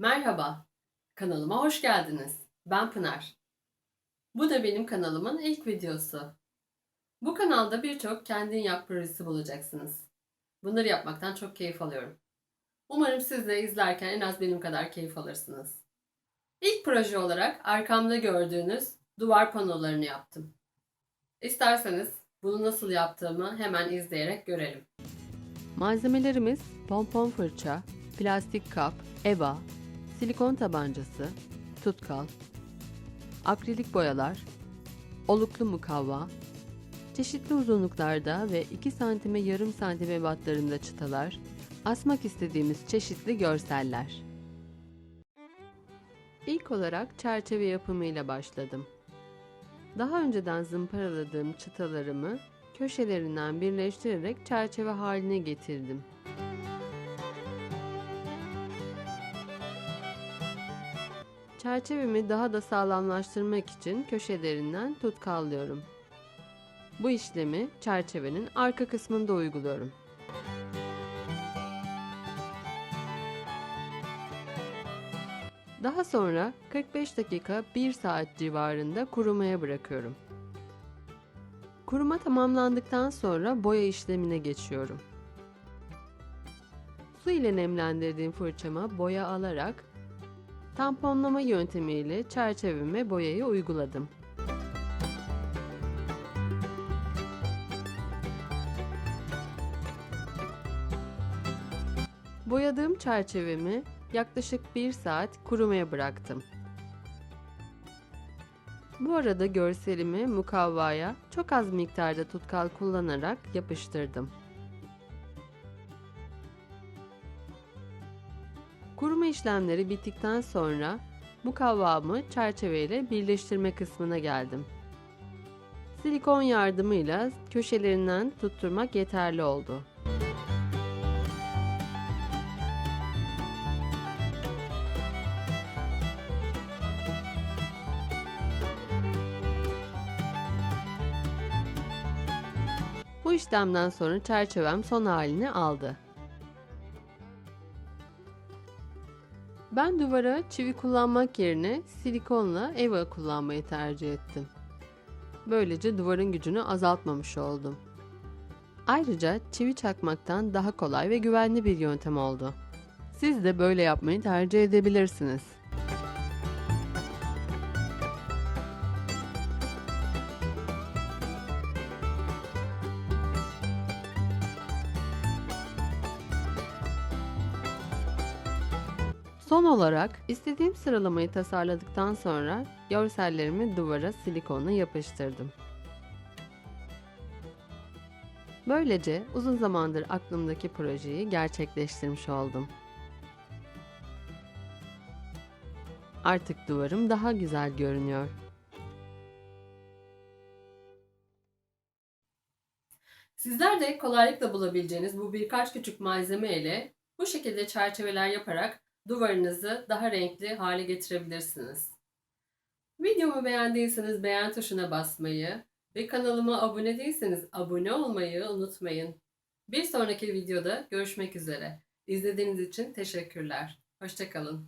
Merhaba, kanalıma hoş geldiniz. Ben Pınar. Bu da benim kanalımın ilk videosu. Bu kanalda birçok kendin yap projesi bulacaksınız. Bunları yapmaktan çok keyif alıyorum. Umarım siz de izlerken en az benim kadar keyif alırsınız. İlk proje olarak arkamda gördüğünüz duvar panolarını yaptım. İsterseniz bunu nasıl yaptığımı hemen izleyerek görelim. Malzemelerimiz pompon fırça, plastik kap, eva, silikon tabancası, tutkal, akrilik boyalar, oluklu mukavva, çeşitli uzunluklarda ve 2 santime yarım santim ebatlarında çıtalar, asmak istediğimiz çeşitli görseller. İlk olarak çerçeve yapımıyla başladım. Daha önceden zımparaladığım çıtalarımı köşelerinden birleştirerek çerçeve haline getirdim. Çerçevemi daha da sağlamlaştırmak için köşelerinden tutkallıyorum. Bu işlemi çerçevenin arka kısmında uyguluyorum. Daha sonra 45 dakika 1 saat civarında kurumaya bırakıyorum. Kuruma tamamlandıktan sonra boya işlemine geçiyorum. Su ile nemlendirdiğim fırçama boya alarak tamponlama yöntemiyle çerçeveme boyayı uyguladım. Boyadığım çerçevemi yaklaşık 1 saat kurumaya bıraktım. Bu arada görselimi mukavvaya çok az miktarda tutkal kullanarak yapıştırdım. Kuruma işlemleri bittikten sonra mukavvamı çerçeveyle birleştirme kısmına geldim. Silikon yardımıyla köşelerinden tutturmak yeterli oldu. Bu işlemden sonra çerçevem son halini aldı. Ben duvara çivi kullanmak yerine silikonla eva kullanmayı tercih ettim. Böylece duvarın gücünü azaltmamış oldum. Ayrıca çivi çakmaktan daha kolay ve güvenli bir yöntem oldu. Siz de böyle yapmayı tercih edebilirsiniz. Son olarak istediğim sıralamayı tasarladıktan sonra görsellerimi duvara silikonla yapıştırdım. Böylece uzun zamandır aklımdaki projeyi gerçekleştirmiş oldum. Artık duvarım daha güzel görünüyor. Sizler de kolaylıkla bulabileceğiniz bu birkaç küçük malzeme ile bu şekilde çerçeveler yaparak duvarınızı daha renkli hale getirebilirsiniz. Videomu beğendiyseniz beğen tuşuna basmayı ve kanalıma abone değilseniz abone olmayı unutmayın. Bir sonraki videoda görüşmek üzere. İzlediğiniz için teşekkürler. Hoşçakalın.